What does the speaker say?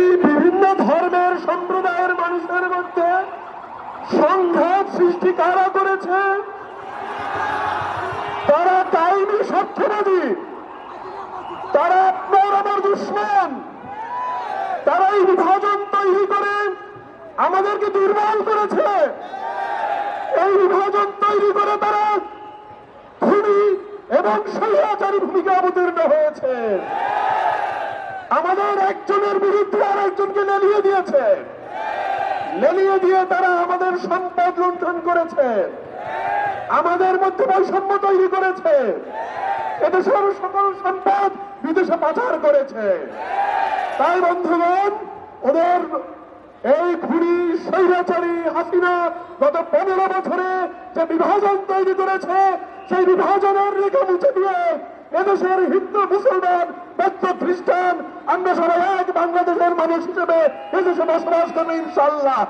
বিভিন্ন ধর্মের সম্প্রদায়ের মানুষের মধ্যে সংঘাত সৃষ্টি কারা করেছে? তারা কাইমি স্বার্থবাদী। তারা আপনার আমার দুশ্মন। তারা এই বিভাজন তৈরি করে আমাদেরকে দুর্বল করেছে। এই বিভাজন তৈরি করে তারা খুনি এবং স্বৈরাচারী ভূমিকা অবতীর্ণ হয়েছে। আমাদের একজনের বিরুদ্ধে আর একজনকে লেলিয়ে দিয়েছে। লেলিয়ে দিয়ে তারা আমাদের সম্পদ লুণ্ঠন করেছে। আমাদের মধ্যে বৈষম্য তৈরি করেছে। এদেশের সকল সম্পদ বিদেশে পাচার করেছে। তাই বন্ধুগণ, ওদের এই খুনি স্বৈরাচারী হাসিনা গত পনেরো বছরে যে বিভাজন তৈরি করেছে, সেই বিভাজনের রেখা মুছে দিয়ে এদেশের হিন্দু, মুসলমান, বৌদ্ধ, খ্রিস্টান আমরা সবাই এক বাংলাদেশের মানুষ হিসেবে এদেশে বসবাস করব ইনশাল্লাহ